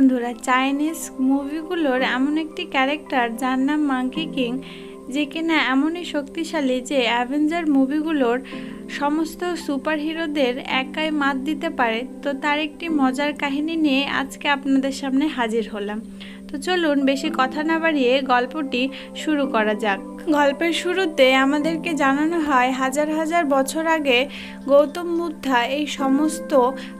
বন্ধুরা, চাইনিজ মুভিগুলোর এমন একটি ক্যারেক্টার যার নাম মাঙ্কি কিং, যে কিনা এমনই শক্তিশালী যে অ্যাভেঞ্জার মুভিগুলোর সমস্ত সুপারহিরোদের একাই মাত দিতে পারে। তো তার একটি মজার কাহিনী নিয়ে আজকে আপনাদের সামনে হাজির হলাম। তো চলুন বেশি কথা না বাড়িয়ে গল্পটি শুরু করা যাক। গল্পের শুরুতে আমাদেরকে জানানো হয়, হাজার হাজার বছর আগে গৌতম বুদ্ধা এই সমস্ত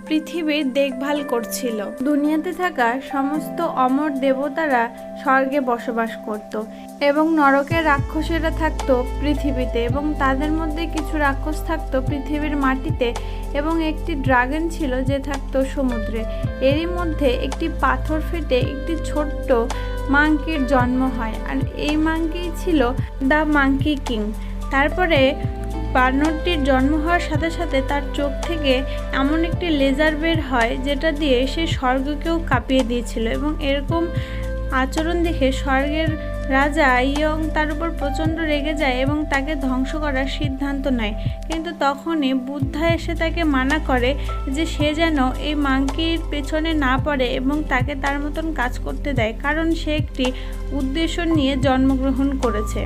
পৃথিবীর দেখভাল করছিল। দুনিয়াতে থাকা সমস্ত অমর দেবতারা স্বর্গে বসবাস করত এবং নরকের রাক্ষসেরা থাকতো পৃথিবীতে এবং তাদের মধ্যে কিছু রাক্ষস থাকতো পৃথিবীর মাটিতে এবং একটি ড্রাগন ছিল যে থাকতো সমুদ্রে। এরই মধ্যে একটি পাথর ফেটে একটি ছোট্ট মাংকির জন্ম হয়। আর এই মাঙ্কি ছিল দ্য মাঙ্কি কিং। তারপরে বানরটির জন্ম হওয়ার সাথে সাথে তার চোখ থেকে এমন একটি লেজার বের হয়, যেটা দিয়ে সে স্বর্গকেও কাঁপিয়ে দিয়েছিল এবং এরকম আচরণ দেখে স্বর্গের রাজা ইয়ং তার উপর প্রচণ্ড রেগে যায় এবং তাকে ধ্বংস করার সিদ্ধান্ত নেয়। কিন্তু তখনই বুদ্ধা এসে তাকে মানা করে যে সে যেন এই মাংকির পেছনে না পড়ে এবং তাকে তার মতন কাজ করতে দেয়, কারণ সে একটি উদ্দেশ্য নিয়ে জন্মগ্রহণ করেছে।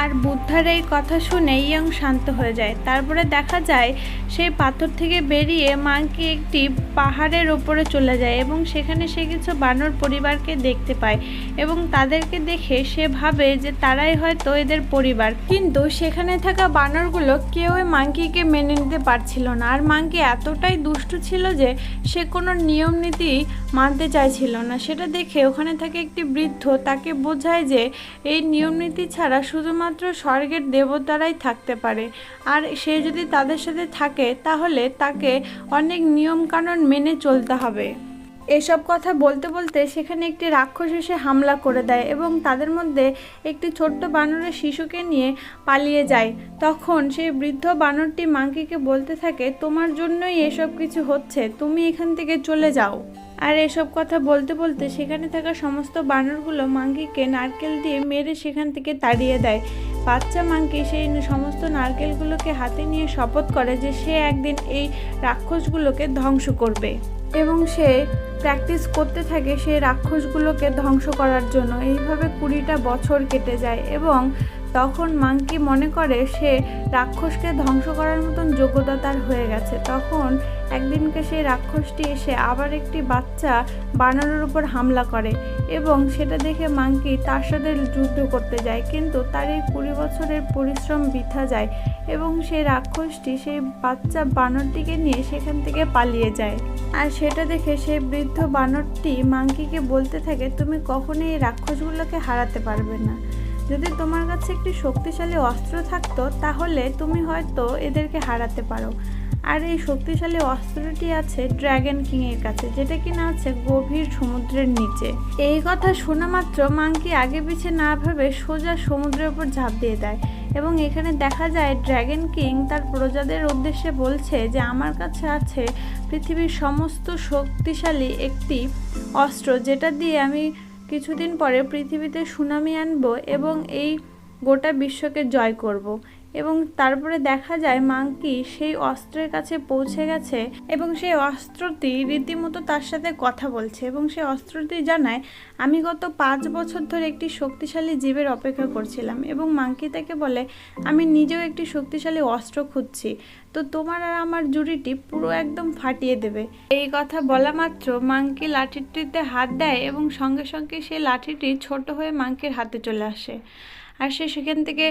আর বুদ্ধার এই কথা শুনে ইয়ং শান্ত হয়ে যায়। তারপরে দেখা যায় সেই পাথর থেকে বেরিয়ে মাংকি একটি পাহাড়ের ওপরে চলে যায় এবং সেখানে সে কিছু বানর পরিবারকে দেখতে পায় এবং তাদেরকে দেখে সে ভাবে যে তারাই হয়তো এদের পরিবার। কিন্তু সেখানে থাকা বানরগুলো কেউই মাংকিকে মেনে নিতে পারছিল না আর মাংকি এতটাই দুষ্টু ছিল যে সে কোনো নিয়ম নীতি মানতে চাইছিল না। সেটা দেখে ওখানে থাকে একটি বৃদ্ধ তাকে বোঝায় যে এই নিয়ম নীতি ছাড়া শুধুমাত্র স্বর্গের দেবতারাই থাকতে পারে। আর সে যদি তাদের সাথে থাকে, তাহলে তাকে অনেক নিয়মকানুন মেনে চলতে হবে। এসব কথা বলতে বলতে সেখানে একটি রাক্ষস এসে হামলা করে দেয় এবং তাদের মধ্যে একটি ছোট্ট বানরের শিশুকে নিয়ে পালিয়ে যায়। তখন সেই বৃদ্ধ বানরটি মাংকিকে বলতে থাকে, তোমার জন্যই এসব কিছু হচ্ছে, তুমি এখান থেকে চলে যাও। আর এসব কথা বলতে বলতে সেখানে থাকা সমস্ত বানরগুলো মাঙ্কিকে নারকেল দিয়ে মেরে সেখান থেকে তাড়িয়ে দেয়। বাচ্চা মাঙ্কি সেই সমস্ত নারকেলগুলোকে হাতে নিয়ে শপথ করে যে সে একদিন এই রাক্ষসগুলোকে ধ্বংস করবে। এবং সে প্র্যাকটিস করতে থাকে সেই রাক্ষসগুলোকে ধ্বংস করার জন্য। এইভাবে কুড়িটা বছর কেটে যায় এবং তখন মাংকি মনে করে সে রাক্ষসকে ধ্বংস করার মতন যোগ্যতা তার হয়ে গেছে। তখন একদিনকে সেই রাক্ষসটি এসে আবার একটি বাচ্চা বানরের উপর হামলা করে এবং সেটা দেখে মাংকি তার সাথে যুদ্ধ করতে যায়। কিন্তু তার এই কুড়ি বছরের পরিশ্রম বৃথা যায় এবং সেই রাক্ষসটি সেই বাচ্চা বানরটিকে নিয়ে সেখান থেকে পালিয়ে যায়। আর সেটা দেখে সেই বৃদ্ধ বানরটি মাংকিকে বলতে থাকে, তুমি কখনোই এই রাক্ষসগুলোকে হারাতে পারবে না। যদি তোমার কাছে একটি শক্তিশালী অস্ত্র থাকতো, তাহলে তুমি হয়তো এদেরকে হারাতে পারো। আর এই শক্তিশালী অস্ত্রটি আছে ড্র্যাগন কিং এর কাছে, যেটা কিনা আছে গভীর সমুদ্রের নিচে। এই কথা শোনা মাত্র মাংকি আগে পিছে না ভেবে সোজা সমুদ্রের উপর ঝাঁপ দিয়ে দেয় এবং এখানে দেখা যায় ড্র্যাগন কিং তার প্রজাদের উদ্দেশ্যে বলছে যে, আমার কাছে আছে পৃথিবীর সমস্ত শক্তিশালী একটি অস্ত্র যেটা দিয়ে আমি কিছুদিন পরে পৃথিবীতে সুনামি আনব এবং এই গোটা বিশ্বকে জয় করব। এবং তারপরে দেখা যায় মাঙ্কি সেই অস্ত্রের কাছে পৌঁছে গেছে এবং সেই অস্ত্রটি রীতিমতো তার সাথে কথা বলছে এবং সেই অস্ত্রটি জানায়, আমি গত পাঁচ বছর ধরে একটি শক্তিশালী জীবের অপেক্ষা করছিলাম এবং মাঙ্কি তাকে বলে, আমি নিজেও একটি শক্তিশালী অস্ত্র খুঁজছি। তো তোমার আর আমার জুড়িটি পুরো একদম ফাটিয়ে দেবে। এই কথা বলা মাত্র মাঙ্কি লাঠিটিতে হাত দেয় এবং সঙ্গে সঙ্গে সেই লাঠিটি ছোট হয়ে মাংকির হাতে চলে আসে। আর সে সেখান থেকে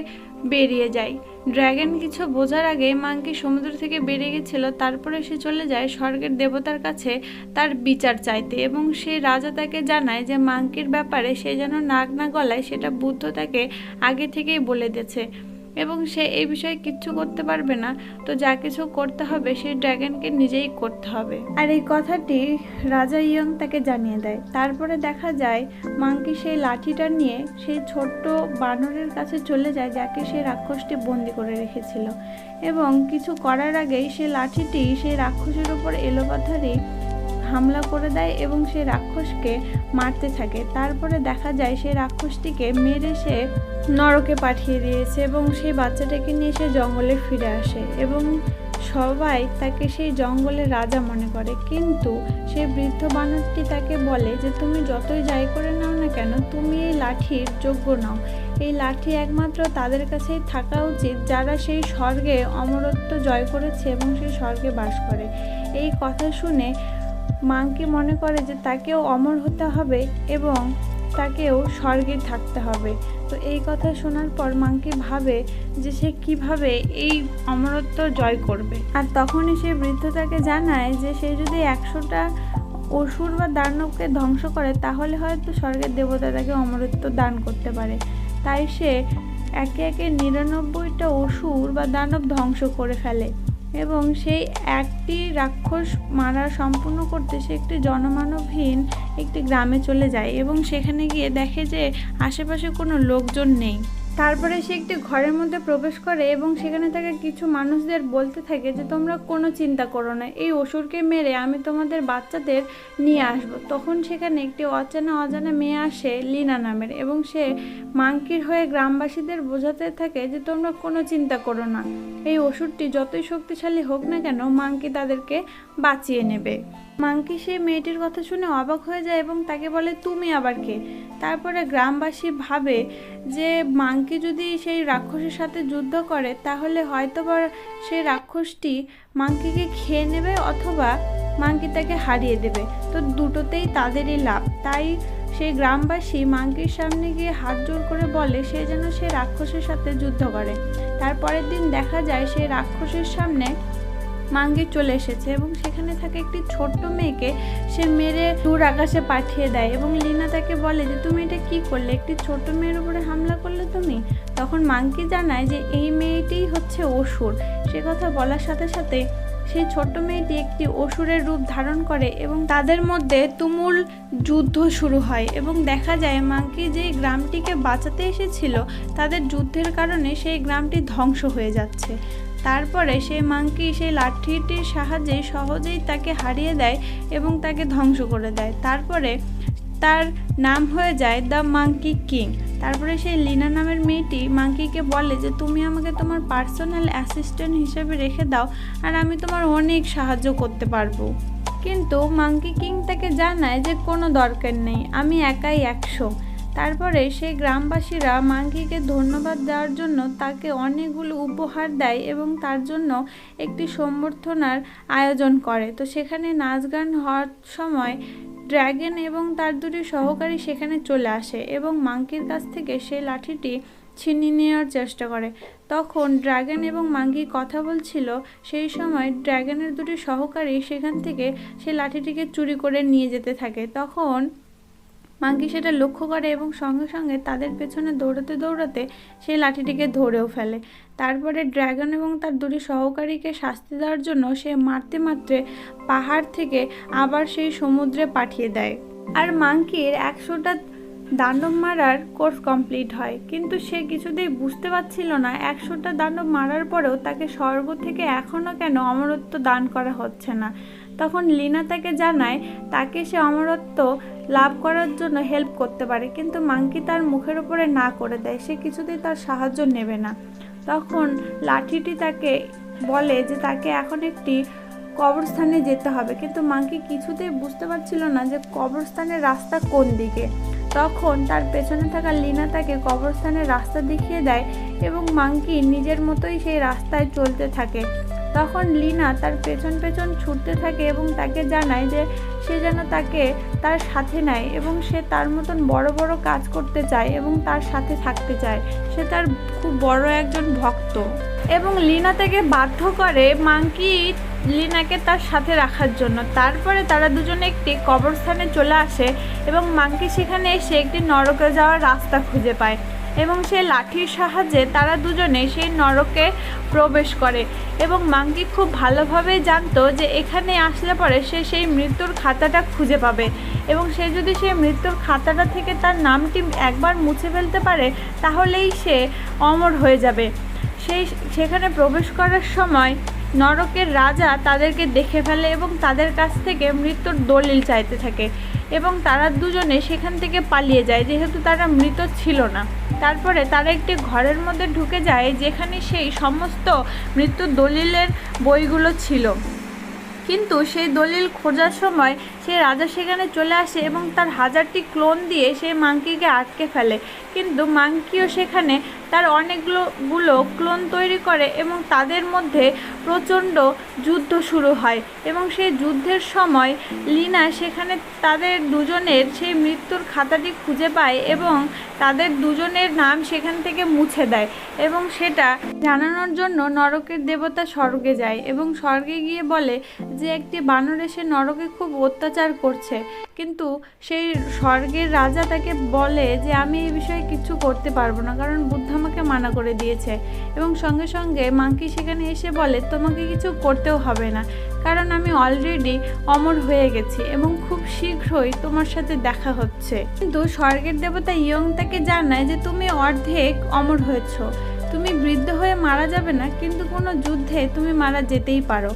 বেরিয়ে যায়। ড্র্যাগন কিছু বোঝার আগে মাংকি সমুদ্র থেকে বেরিয়ে গেছিল, তারপরে সে চলে যায় স্বর্গের দেবতার কাছে তার বিচার চাইতে এবং সে রাজা তাকে জানায় যে মাংকির ব্যাপারে সে যেন নাক না গলায় সেটা বুদ্ধ তাকে আগে থেকেই বলে দিয়েছে। এবং সে এই বিষয়ে কিচ্ছু করতে পারবে না। তো যা কিছু করতে হবে, সেই ড্র্যাগনকে নিজেই করতে হবে। আর এই কথাটি রাজা ইয়ং তাকে জানিয়ে দেয়। তারপরে দেখা যায় মাংকি সেই লাঠিটা নিয়ে সেই ছোট্ট বানরের কাছে চলে যায়, যাকে সেই রাক্ষসটি বন্দি করে রেখেছিল। এবং কিছু করার আগেই সে লাঠিটি সেই রাক্ষসের উপর এলোপাথারি হামলা করে দেয় এবং সে রাক্ষসকে মারতে থাকে। তারপরে দেখা যায় সেই রাক্ষসটিকে মেরে সে নরকে পাঠিয়ে দিয়েছে এবং সেই বাচ্চাটাকে নিয়ে সে জঙ্গলে ফিরে আসে এবং সবাই তাকে সেই জঙ্গলের রাজা মনে করে। কিন্তু সেই বৃদ্ধ বানরটি তাকে বলে যে, তুমি যতই যাই করে নাও না কেন, তুমি এই লাঠির যোগ্য নাও। এই লাঠি একমাত্র তাদের কাছেই থাকা উচিত যারা সেই স্বর্গে অমরত্ব জয় করেছে এবং সেই স্বর্গে বাস করে। এই কথা শুনে মাংকি মনে করে যে তাকেও অমর হতে হবে এবং তাকেও স্বর্গে থাকতে হবে। তো এই কথা শোনার পর মাংকি ভাবে যে সে কীভাবে এই অমরত্ব জয় করবে। আর তখনই সে বৃদ্ধ তাকে জানায় যে সে যদি একশোটা অসুর বা দানবকে ধ্বংস করে, তাহলে হয়তো স্বর্গের দেবতা তাকে অমরত্ব দান করতে পারে। তাই সে একে একে নিরানব্বইটা অসুর বা দানব ধ্বংস করে ফেলে। এবং সেই একটি রাক্ষস মারা সম্পূর্ণ করতে সে একটি জনমানবহীন একটি গ্রামে চলে যায় এবং সেখানে গিয়ে দেখে যে আশেপাশে কোনো লোকজন নেই। তারপরে সে একটি ঘরের মধ্যে প্রবেশ করে এবং সেখানে থাকা কিছু মানুষদের বলতে থাকে যে, তোমরা কোনো চিন্তা করো না, এই অসুরকে মেরে আমি তোমাদের বাচ্চাদের নিয়ে আসব। তখন সেখানে একটি অচেনা অজানা মেয়ে আসে, লিনা নামের, এবং সে মাংকির হয়ে গ্রামবাসীদের বোঝাতে থাকে যে, তোমরা কোনো চিন্তা করো না, এই ওষুধটি যতই শক্তিশালী হোক না কেন মাংকি তাদেরকে বাঁচিয়ে নেবে। মাংকি সেই মেয়েটির কথা শুনে অবাক হয়ে যায় এবং তাকে বলে, তুমি আবার কে? তারপরে গ্রামবাসী ভাবে যে মাঙ্কি যদি সেই রাক্ষসের সাথে যুদ্ধ করে, তাহলে হয়তোবা সেই রাক্ষসটি মাংকিকে খেয়ে নেবে অথবা মাঙ্কি তাকে হারিয়ে দেবে। তো দুটোতেই তাদেরই লাভ। তাই সেই গ্রামবাসী মাংকির সামনে গিয়ে হাত জোর করে বলে, সে যেন সে রাক্ষসের সাথে যুদ্ধ করে। তারপরের দিন দেখা যায় সেই রাক্ষসের সামনে মাঙ্গি চলে এসেছে এবং সেখানে থাকে একটি ছোট্ট মেয়েকে সে মেরে দূর আকাশে পাঠিয়ে দেয় এবং লিনা তাকে বলে যে, তুমি এটা কি করলে? একটি ছোট্ট মেয়ের উপরে হামলা করলে তুমি? তখন মাঙ্কি জানায় যে, এই মেয়েটিই হচ্ছে অসুর। সে কথা বলার সাথে সাথে সেই ছোট্ট মেয়েটি একটি অসুরের রূপ ধারণ করে এবং তাদের মধ্যে তুমুল যুদ্ধ শুরু হয় এবং দেখা যায় মাঙ্কি যে গ্রামটিকে বাঁচাতে এসেছিল, তাদের যুদ্ধের কারণে সেই গ্রামটি ধ্বংস হয়ে যাচ্ছে। তারপরে সেই মাংকি সেই লাঠিটির সাহায্যে সহজেই তাকে হারিয়ে দেয় এবং তাকে ধ্বংস করে দেয়। তারপরে তার নাম হয়ে যায় দ্য মাংকি কিং। তারপরে সেই লিনা নামের মেয়েটি মাংকিকে বলে যে, তুমি আমাকে তোমার পার্সোনাল অ্যাসিস্ট্যান্ট হিসেবে রেখে দাও আর আমি তোমার অনেক সাহায্য করতে পারব। কিন্তু মাংকি কিং তাকে জানায় যে, কোনো দরকার নেই, আমি একাই একশো। তারপরে সেই গ্রামবাসীরা মাঙ্কিকে ধন্যবাদ দেওয়ার জন্য তাকে অনেকগুলো উপহার দেয় এবং তার জন্য একটি সম্বর্ধনার আয়োজন করে। তো সেখানে নাচ গান হওয়ার সময় ড্র্যাগন এবং তার দুটি সহকারী সেখানে চলে আসে এবং মাঙ্কির কাছ থেকে সেই লাঠিটি ছিনিয়ে নেওয়ার চেষ্টা করে। তখন ড্রাগন এবং মাঙ্কি কথা বলছিল, সেই সময় ড্রাগনের দুটি সহকারী সেখান থেকে সেই লাঠিটিকে চুরি করে নিয়ে যেতে থাকে। তখন মাঙ্কি সেটা লক্ষ্য করে এবং সঙ্গে সঙ্গে তাদের পেছনে দৌড়াতে দৌড়াতে সেই লাঠিটিকে ধরেও ফেলে। তারপরে ড্র্যাগন এবং তার দুটি সহকারীকে শাস্তি দেওয়ার জন্য সে মারতে মারতে পাহাড় থেকে আবার সেই সমুদ্রে পাঠিয়ে দেয়। আর মাঙ্কির একশোটা দাণ্ডব মারার কোর্স কমপ্লিট হয়। কিন্তু সে কিছুতেই বুঝতে পারছিল না একশোটা দাণ্ডব মারার পরেও তাকে স্বর্গ থেকে এখনও কেন অমরত্ব দান করা হচ্ছে না। তখন লিনা তাকে জানায়, তাকে সে অমরত্ব লাভ করার জন্য হেল্প করতে পারে, কিন্তু মাংকি তার মুখের উপরে না করে দেয়, সে কিছুতেই তার সাহায্য নেবে না। তখন লাঠিটি তাকে বলে যে, তাকে এখন একটি কবরস্থানে যেতে হবে। কিন্তু মাংকি কিছুতেই বুঝতে পারছিল না যে, কবরস্থানের রাস্তা কোন দিকে। তখন তার পেছনে থাকা লিনা তাকে কবরস্থানের রাস্তা দেখিয়ে দেয় এবং মাঙ্কি নিজের মতোই সেই রাস্তায় চলতে থাকে। তখন লিনা তার পেছন পেছন ছুটতে থাকে এবং তাকে জানায় যে সে যেন তাকে তার সাথে নেয় এবং সে তার মতন বড় বড় কাজ করতে চায় এবং তার সাথে থাকতে চায়। সে তার খুব বড় একজন ভক্ত। এবং লিনা তাকে বাধ্য করে মাংকি লিনাকে তার সাথে রাখার জন্য। তারপরে তারা দুজনে একটি কবরস্থানে চলে আসে এবং মাংকি সেখানে এসে একটি নরকে যাওয়ার রাস্তা খুঁজে পায়। এবং সেই লাঠির সাহায্যে তারা দুজনে সেই নরকে প্রবেশ করে। এবং মাঙ্কি খুব ভালোভাবে জানতো যে এখানে আসলে পরে সে সেই মৃত্যুর খাতাটা খুঁজে পাবে। এবং সে যদি সেই মৃত্যুর খাতাটা থেকে তার নামটি একবার মুছে ফেলতে পারে, তাহলেই সে অমর হয়ে যাবে। সেই সেখানে প্রবেশ করার সময় নরকের রাজা তাদেরকে দেখে ফেলে এবং তাদের কাছ থেকে মৃত্যুর দলিল চাইতে থাকে। এবং তারা দুজনে সেখান থেকে পালিয়ে যায়, যেহেতু তারা মৃত ছিল না। তারপরে তারা একটি ঘরের মধ্যে ঢুকে যায় যেখানে সেই সমস্ত মৃত্যু দলিলের বইগুলো ছিল। কিন্তু সেই দলিল খোঁজার সময় সে রাজা সেখানে চলে আসে এবং তার হাজারটি ক্লোন দিয়ে সেই মাংকিকে আটকে ফেলে। কিন্তু মাংকিও সেখানে তার অনেকগুলো গুলো ক্লোন তৈরি করে এবং তাদের মধ্যে প্রচণ্ড যুদ্ধ শুরু হয় এবং সেই যুদ্ধের সময় লিনা সেখানে তাদের দুজনের সেই মৃত্যুর খাতাটি খুঁজে পায় এবং তাদের দুজনের নাম সেখান থেকে মুছে দেয় এবং সেটা জানানোর জন্য নরকের দেবতা স্বর্গে যায় এবং স্বর্গে গিয়ে বলে যে একটি বানর এসে নরকে খুব অত্যাচার করছে। কিন্তু সেই স্বর্গের রাজা তাকে বলে যে, আমি এই বিষয়ে কিছু করতে পারব না, কারণ বুদ্ধ আমাকে মানা করে দিয়েছে। এবং সঙ্গে সঙ্গে মাংকি সেখানে এসে বলে, তোমাকে কিছু করতেও হবে না, কারণ আমি অলরেডি অমর হয়ে গেছি এবং খুব শীঘ্রই তোমার সাথে দেখা হচ্ছে। কিন্তু স্বর্গের দেবতা ইয়ং তাকে জানায় যে, তুমি অর্ধেক অমর হয়েছ। তুমি বৃদ্ধ হয়ে মারা যাবে না, কিন্তু কোনো যুদ্ধে তুমি মারা যেতেই পারো।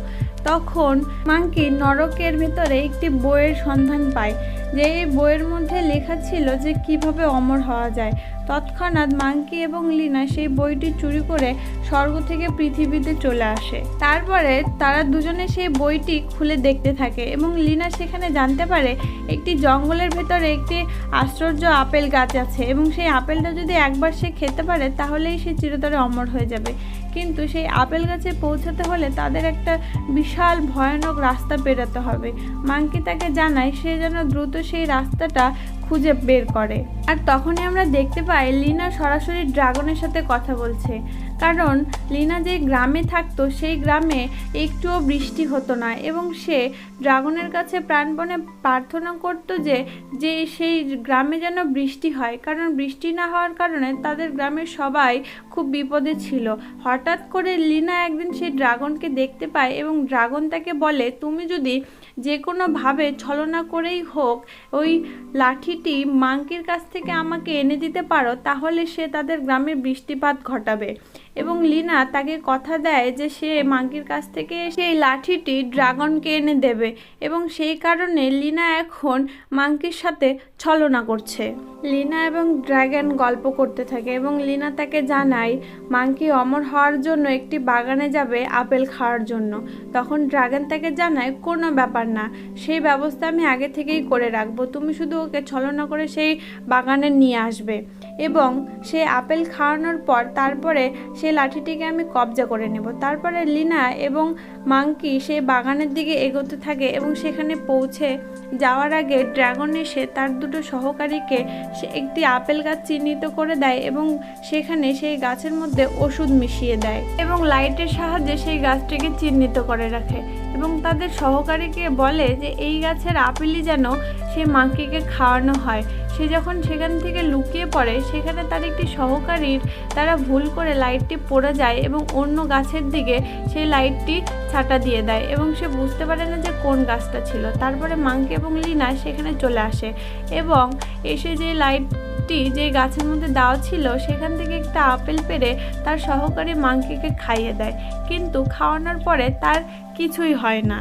তখন মাঙ্কি নরকের ভিতরে একটি বইয়ের সন্ধান পায়। যে এই বইয়ের মধ্যে লেখা ছিল যে কীভাবে অমর হওয়া যায়। তৎক্ষণাৎ মাঙ্কি এবং লিনা সেই বইটি চুরি করে স্বর্গ থেকে পৃথিবীতে চলে আসে। তারপরে তারা দুজনে সেই বইটি খুলে দেখতে থাকে এবং লিনা সেখানে জানতে পারে একটি জঙ্গলের ভেতরে একটি আশ্চর্য আপেল গাছ আছে এবং সেই আপেলটা যদি একবার সে খেতে পারে তাহলেই সে চিরতরে অমর হয়ে যাবে। কিন্তু সেই আপেল গাছে পৌঁছাতে হলে তাদের একটা বিশাল ভয়ানক রাস্তা পেরোতে হবে। মাঙ্কি তাকে জানায়, সে যেন দ্রুত সেই রাস্তাটা খুঁজে বের করে। আর তখনই আমরা দেখতে পাই, লিনা সরাসরি ড্রাগনের সাথে কথা বলছে। কারণ লিনা যে গ্রামে থাকতো, সেই গ্রামে একটুও বৃষ্টি হতো না এবং সে ড্রাগনের কাছে প্রাণপণে প্রার্থনা করতো যে যে সেই গ্রামে যেন বৃষ্টি হয়। কারণ বৃষ্টি না হওয়ার কারণে তাদের গ্রামের সবাই খুব বিপদে ছিল। হঠাৎ করে লিনা একদিন সেই ড্রাগনকে দেখতে পায় এবং ড্রাগন তাকে বলে, তুমি যদি যে কোনোভাবে ছলনা করেই হোক, ওই লাঠিটি মাংকির কাছ থেকে আমাকে এনে দিতে পারো, তাহলে সে তাদের গ্রামে বৃষ্টিপাত ঘটাবে। এবং লিনা তাকে কথা দেয় যে সে মাংকির কাছ থেকে সেই লাঠিটি ড্রাগনকে এনে দেবে এবং সেই কারণে লিনা এখন মাংকির সাথে ছলনা করছে। লিনা এবং ড্রাগন গল্প করতে থাকে এবং লিনা তাকে জানায় মাংকি অমর হওয়ার জন্য একটি বাগানে যাবে আপেল খাওয়ার জন্য। তখন ড্রাগন তাকে জানায়, কোনো ব্যাপার না, সেই ব্যবস্থা আমি আগে থেকেই করে রাখব। তুমি শুধু ওকে ছলনা করে সেই বাগানে নিয়ে আসবে। এবং সে আপেল খাওয়ানোর পর তারপরে সে লাঠিটিকে আমি কবজা করে নেব। তারপরে লিনা এবং মাংকি সেই বাগানের দিকে এগোতে থাকে এবং সেখানে পৌঁছে যাওয়ার আগে ড্রাগন এসে তার দুটো সহকারীকে সে একটি আপেল গাছ চিহ্নিত করে দেয় এবং সেখানে সেই গাছের মধ্যে ওষুধ মিশিয়ে দেয় এবং লাইটের সাহায্যে সেই গাছটিকে চিহ্নিত করে রাখে এবং তাদের সহকারীকে বলে যে এই গাছের আপেলই যেন সেই মাংকিকে খাওয়ানো হয়। সে যখন সেখান থেকে লুকিয়ে পড়ে, সেখানে তার একটি সহকারীর তারা ভুল করে লাইটটি পড়ে যায় এবং অন্য গাছের দিকে সেই লাইটটি ছাটা দিয়ে দেয় এবং সে বুঝতে পারে না যে কোন গাছটা ছিল। তারপরে মাংকে এবং লিনা সেখানে চলে আসে এবং এসে যে লাইটটি যে গাছের মধ্যে দেওয়া ছিল, সেখান থেকে একটা আপেল পেরে তার সহকারী মাংকিকে খাইয়ে দেয়। কিন্তু খাওয়ানোর পরে তার কিছুই হয় না।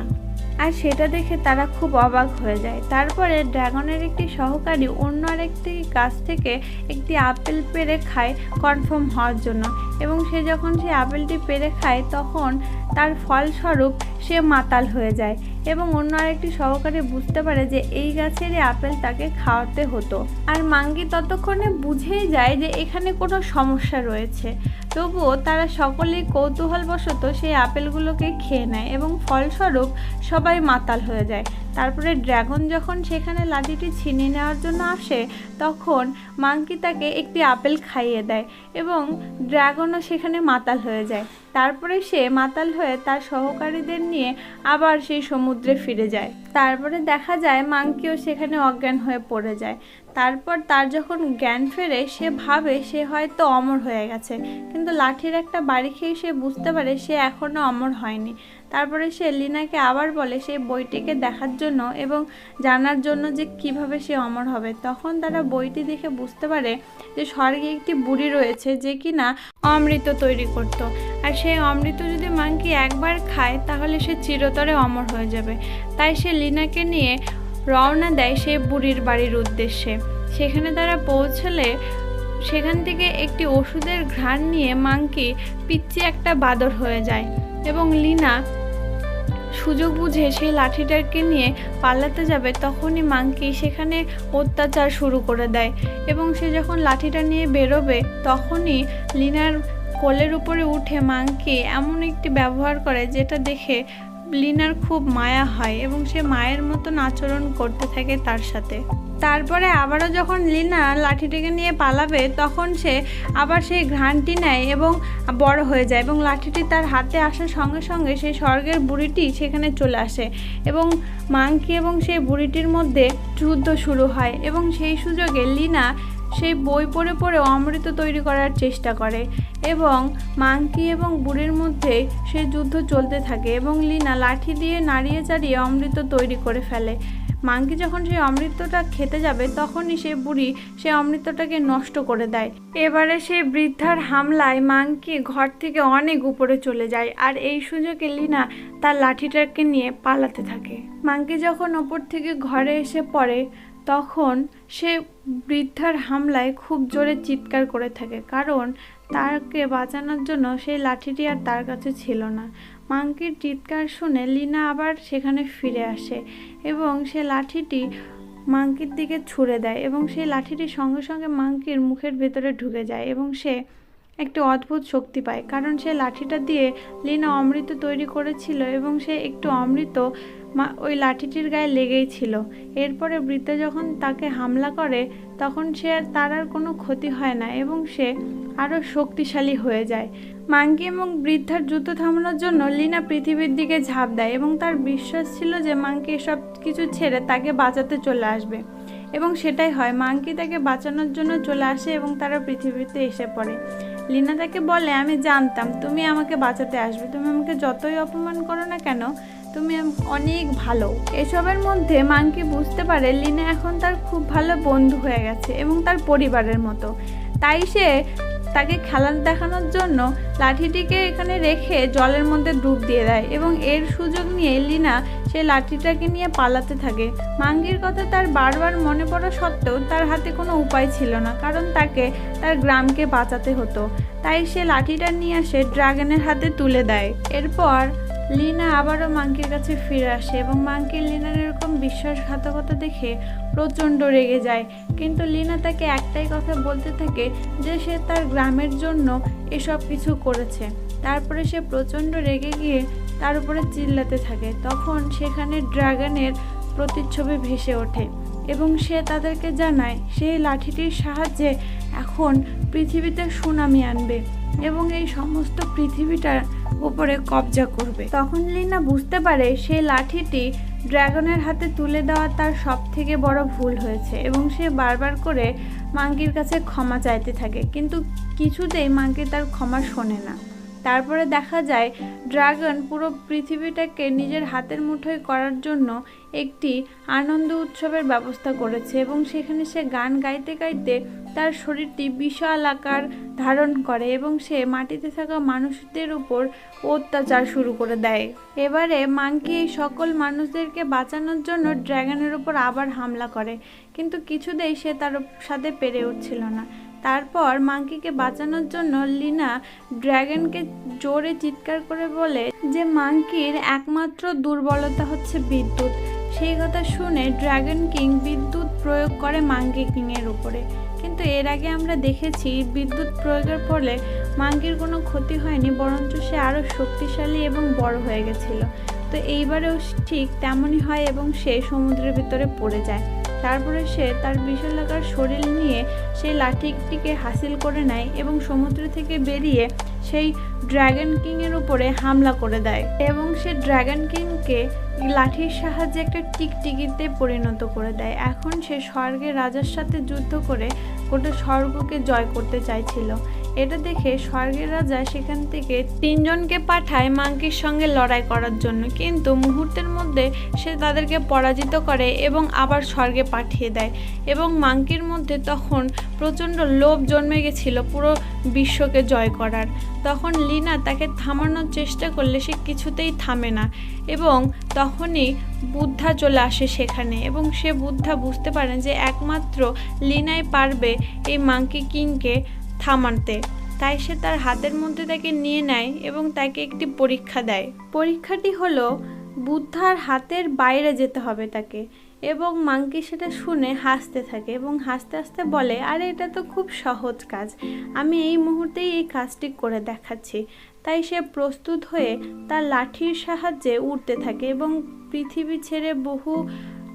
আর সেটা দেখে তারা খুব অবাক হয়ে যায়। তারপরে ড্রাগনের একটি সহকারী অন্য আরেকটি গাছ থেকে একটি আপেল পেরে খায় কনফার্ম হওয়ার জন্য এবং সে যখন সেই আপেলটি পেরে খায় তখন তার ফলস্বরূপ সে মাতাল হয়ে যায় এবং অন্য আরেকটি সহকারী বুঝতে পারে যে এই গাছেরই আপেল তাকে খাওয়াতে হতো। আর মাঙ্গি ততক্ষণে বুঝেই যায় যে এখানে কোনো সমস্যা রয়েছে। তবুও তারা সকলেই কৌতূহলবশত সেই আপেলগুলোকে খেয়ে নেয় এবং ফলস্বরূপ সবাই মাতাল হয়ে যায়। তারপরে ড্রাগন যখন সেখানে লাঠিটি ছিনিয়ে নেওয়ার জন্য আসে, তখন মাঙ্কি তাকে একটি আপেল খাইয়ে দেয় এবং ড্রাগনও সেখানে মাতাল হয়ে যায়। তারপরে সে মাতাল হয়ে তার সহকারীদের নিয়ে আবার সেই সমুদ্রে ফিরে যায়। তারপরে দেখা যায় মাঙ্কিও সেখানে অজ্ঞান হয়ে পড়ে যায়। তারপর তার যখন জ্ঞান ফেরে, সে ভাবে সে হয়তো অমর হয়ে গেছে। কিন্তু লাঠির একটা বাড়ি খেয়ে সে বুঝতে পারে সে এখনও অমর হয়নি। তারপরে সে লিনাকে আবার বলে সেই বইটিকে দেখার জন্য এবং জানার জন্য যে কীভাবে সে অমর হবে। তখন তারা বইটি দেখে বুঝতে পারে যে স্বর্গে একটি বুড়ি রয়েছে যে কিনা অমৃত তৈরি করত। আর সেই অমৃত যদি মাংকি একবার খায়, তাহলে সে চিরতরে অমর হয়ে যাবে। তাই সে লিনাকে নিয়ে রওনা দেয় সে বুড়ির বাড়ির উদ্দেশ্যে। সেখানে তারা পৌঁছলে সেখান থেকে একটি ওষুধের ঘ্রাণ নিয়ে মাংকি পিচ্ছি একটা বাদর হয়ে যায় এবং লিনা সুযোগ বুঝে সেই লাঠিটাকে নিয়ে পাল্লাতে যাবে তখনই মাংকি সেখানে অত্যাচার শুরু করে দেয় এবং সে যখন লাঠিটা নিয়ে বেরোবে তখনই লিনার কোলের উপরে উঠে মাংকি এমন একটি ব্যবহার করে যেটা দেখে লিনার খুব মায়া হয় এবং সে মায়ের মতন আচরণ করতে থাকে তার সাথে। তারপরে আবারও যখন লিনা লাঠিটিকে নিয়ে পালাবে, তখন সে আবার সেই ঘ্রাণটি নেয় এবং বড় হয়ে যায় এবং লাঠিটি তার হাতে আসার সঙ্গে সঙ্গে সেই স্বর্গের বুড়িটি সেখানে চলে আসে এবং মাংকি এবং সেই বুড়িটির মধ্যে যুদ্ধ শুরু হয় এবং সেই সুযোগে লিনা সেই বই পড়ে পড়ে অমৃত তৈরি করার চেষ্টা করে এবং মাংকি এবং বুড়ির মধ্যে সেই যুদ্ধ চলতে থাকে এবং লিনা লাঠি দিয়ে নাড়িয়ে চাড়িয়ে অমৃত তৈরি করে ফেলে। মাংকি যখন সেই অমৃতটা খেতে যাবে, তখনই সে বুড়ি সে অমৃতটাকে নষ্ট করে দেয়। এবারে সেই বৃদ্ধার হামলায় মাংকি ঘর থেকে অনেক উপরে চলে যায় আর এই সুযোগে লিনা তার লাঠিটাকে নিয়ে পালাতে থাকে। মাংকি যখন ওপর থেকে ঘরে এসে পড়ে তখন সে বৃদ্ধার হামলায় খুব জোরে চিৎকার করে থাকে, কারণ তাকে বাঁচানোর জন্য সেই লাঠিটি আর তার কাছে ছিল না। মাংকির চিৎকার শুনে লিনা আবার সেখানে ফিরে আসে এবং সে লাঠিটি মাংকির দিকে ছুঁড়ে দেয় এবং সেই লাঠিটি সঙ্গে সঙ্গে মাংকির মুখের ভেতরে ঢুকে যায় এবং সে একটি অদ্ভুত শক্তি পায়। কারণ সে লাঠিটা দিয়ে লিনা অমৃত তৈরি করেছিল এবং সে একটু অমৃত মা ওই লাঠিটির গায়ে লেগেই ছিল। এরপরে বৃদ্ধা যখন তাকে হামলা করে, তখন সে তার আর কোনো ক্ষতি হয় না এবং সে আরও শক্তিশালী হয়ে যায়। মাঙ্কি এবং বৃদ্ধার যুদ্ধ থামানোর জন্য লিনা পৃথিবীর দিকে ঝাঁপ দেয় এবং তার বিশ্বাস ছিল যে মাঙ্কি এসব কিছু ছেড়ে তাকে বাঁচাতে চলে আসবে। এবং সেটাই হয়, মাঙ্কি তাকে বাঁচানোর জন্য চলে আসে এবং তারা পৃথিবীতে এসে পড়ে। লিনা তাকে বলে, আমি জানতাম, তুমি আমাকে বাঁচাতে আসবে। তুমি আমাকে যতই অপমান করো না কেন, তুমি অনেক ভালো। এসবের মধ্যে মাংকি বুঝতে পারে লিনা এখন তার খুব ভালো বন্ধু হয়ে গেছে এবং তার পরিবারের মতো। তাই সে তাকে খেলা দেখানোর জন্য লাঠিটিকে এখানে রেখে জলের মধ্যে ডুব দিয়ে দেয় এবং এর সুযোগ নিয়ে লিনা সে লাঠিটাকে নিয়ে পালাতে থাকে। মাঙ্গির কথা তার বারবার মনে পড়া সত্ত্বেও তার হাতে কোনো উপায় ছিল না, কারণ তাকে তার গ্রামকে বাঁচাতে হতো। তাই সে লাঠিটা নিয়ে আসে ড্রাগনের হাতে তুলে দেয়। এরপর লিনা আবারও মাংকির কাছে ফিরে আসে এবং মাংকি লিনার এরকম বিশ্বাসঘাতকতা দেখে প্রচণ্ড রেগে যায়। কিন্তু লিনা তাকে একটাই কথা বলতে থাকে যে সে তার গ্রামের জন্য এসব কিছু করেছে। তারপরে সে প্রচণ্ড রেগে গিয়ে তার উপরে চিল্লাতে থাকে। তখন সেখানে ড্রাগনের প্রতিচ্ছবি ভেসে ওঠে এবং সে তাদেরকে জানায়, সেই লাঠিটির সাহায্যে এখন পৃথিবীতে সুনামি আনবে এবং এই সমস্ত পৃথিবীটার উপরে কবজা করবে। তখন লিনা বুঝতে পারে সেই লাঠিটি ড্রাগনের হাতে তুলে দেওয়া তার সব থেকে বড় ভুল হয়েছে এবং সে বারবার করে মাঙ্কির কাছে ক্ষমা চাইতে থাকে। কিন্তু কিছুতেই মাঙ্কি তার ক্ষমা শোনে না। তারপরে দেখা যায়, ড্রাগন পুরো পৃথিবীটাকে নিজের হাতের মুঠোয় করার জন্য একটি আনন্দ উৎসবের ব্যবস্থা করেছে এবং সেখানে সে গান গাইতে গাইতে তার শরীরটি বিশাল আকার ধারণ করে এবং সে মাটিতে থাকা মানুষদের উপর অত্যাচার শুরু করে দেয়। এবারে মাংকি এই সকল মানুষদেরকে বাঁচানোর জন্য ড্রাগনের উপর আবার হামলা করে, কিন্তু কিছুতেই সে তার সাথে পেরে উঠছিল না। তারপর মাঙ্কিকে বাঁচানোর জন্য লিনা ড্রাগনকে জোরে চিৎকার করে বলে যে মাঙ্কির একমাত্র দুর্বলতা হচ্ছে বিদ্যুৎ। সেই কথা শুনে ড্র্যাগন কিং বিদ্যুৎ প্রয়োগ করে মাঙ্কি কিংয়ের উপরে। কিন্তু এর আগে আমরা দেখেছি বিদ্যুৎ প্রয়োগের ফলে মাঙ্কির কোনো ক্ষতি হয়নি, বরঞ্চ সে আরও শক্তিশালী এবং বড় হয়ে গেছিল। তো এইবারেও ঠিক তেমনই হয় এবং সে সমুদ্রের ভিতরে পড়ে যায়। তারপরে সে তার বিশালাকার শরীর নিয়ে সেই লাঠিটিকে হাসিল করে নেয় এবং সমুদ্র থেকে বেরিয়ে সেই ড্রাগন কিংয়ের উপরে হামলা করে দেয় এবং সে ড্রাগন কিংকে লাঠির সাহায্যে একটা টিকটিকিতে পরিণত করে দেয়। এখন সে স্বর্গের রাজার সাথে যুদ্ধ করে গোটা স্বর্গকে জয় করতে চাইছিল। এটা দেখে স্বর্গের রাজা সেখান থেকে তিনজনকে পাঠায় মাংকির সঙ্গে লড়াই করার জন্য। কিন্তু মুহূর্তের মধ্যে সে তাদেরকে পরাজিত করে এবং আবার স্বর্গে পাঠিয়ে দেয়। এবং মাংকির মধ্যে তখন প্রচণ্ড লোভ জন্মে গেছিল পুরো বিশ্বকে জয় করার। তখন লিনা তাকে থামানোর চেষ্টা করলে সে কিছুতেই থামে না। এবং তখনই বুদ্ধা চলে আসে সেখানে এবং সে বুদ্ধা বুঝতে পারেন যে একমাত্র লিনাই পারবে এই মাংকি কিংকে থামাতে তাই সে তার হাতের মধ্যে তাকে নিয়ে নেয় এবং তাকে একটি পরীক্ষা দেয়। পরীক্ষাটি হলো, বুদ্ধার হাতের বাইরে যেতে হবে তাকে এবং মাংকি সেটা শুনে হাসতে থাকে এবং হাসতে হাসতে বলে, আরে, এটা তো খুব সহজ কাজ। আমি এই মুহূর্তেই এই কাজটি করে দেখাচ্ছি। তাই সে প্রস্তুত হয়ে তার লাঠির সাহায্যে উড়তে থাকে এবং পৃথিবী ছেড়ে বহু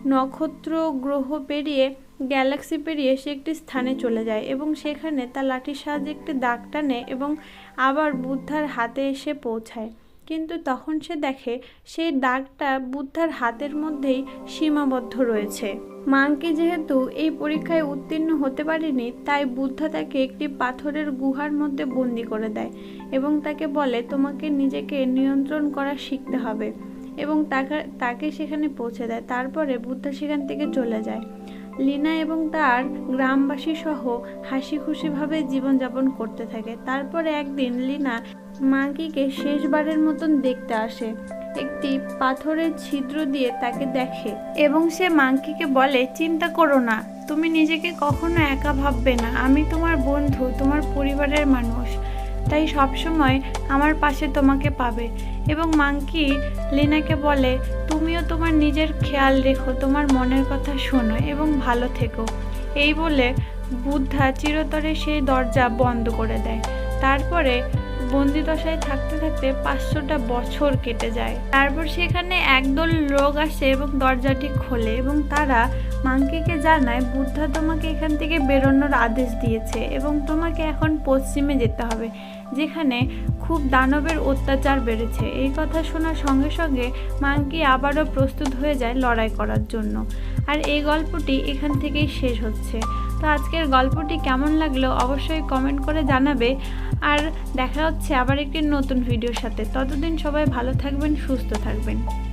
নক্ষত্র গ্রহ পেরিয়ে গ্যালাক্সি পেরিয়ে সে একটি স্থানে চলে যায় এবং সেখানে তার লাঠির সাহায্যে একটি দাগ টানে এবং আবার বুদ্ধার হাতে এসে পৌঁছায়। কিন্তু তখন সে দেখে সেই দাগটা বুদ্ধার হাতের মধ্যেই সীমাবদ্ধ রয়েছে। মাংকি যেহেতু এই পরীক্ষায় উত্তীর্ণ হতে পারেনি, তাই বুদ্ধা তাকে একটি পাথরের গুহার মধ্যে বন্দি করে দেয় এবং তাকে বলে, তোমাকে নিজেকে নিয়ন্ত্রণ করা শিখতে হবে। এবং তাকে তাকে সেখানে পৌঁছে দেয়। তারপরে বুদ্ধা সেখান থেকে চলে যায়। লিনা এবং তার গ্রামবাসী সহ হাসি খুশিভাবে জীবনযাপন করতে থাকে। তারপরে একদিন লিনা মাঙ্কিকে শেষবারের মতন দেখতে আসে। একটি পাথরের ছিদ্র দিয়ে তাকে দেখে এবং সে মাঙ্কিকে বলে, চিন্তা করো না, তুমি নিজেকে কখনো একা ভাববে না। আমি তোমার বন্ধু, তোমার পরিবারের মানুষ। তাই সবসময় আমার পাশে তোমাকে পাবে। এবং মাঙ্কি লিনাকে বলে, তুমিও তোমার নিজের খেয়াল রেখো, তোমার মনের কথা শোনো এবং ভালো থেকো। এই বলে বুদ্ধা চিরতরে সেই দরজা বন্ধ করে দেয়। তারপরে বন্দিদশায় থাকতে থাকতে পাঁচশোটা বছর কেটে যায়। তারপর সেখানে একদল লোক আসে এবং দরজাটি খোলে এবং তারা মাঙ্কিকে জানায়, বুদ্ধা তোমাকে এখান থেকে বেরোনোর আদেশ দিয়েছে এবং তোমাকে এখন পশ্চিমে যেতে হবে। যেখানে খুব দানবের অত্যাচার বেড়েছে। এই কথা শোনার সঙ্গে সঙ্গে মাঙ্কি আবারও প্রস্তুত হয়ে যায় লড়াই করার জন্য। আর এই গল্পটি এখান থেকেই শেষ হচ্ছে। তো আজকের গল্পটি কেমন লাগল অবশ্যই কমেন্ট করে জানাবে। আর দেখা হচ্ছে আবার একটি নতুন ভিডিওর সাথে। ততদিন সবাই ভালো থাকবেন, সুস্থ থাকবেন।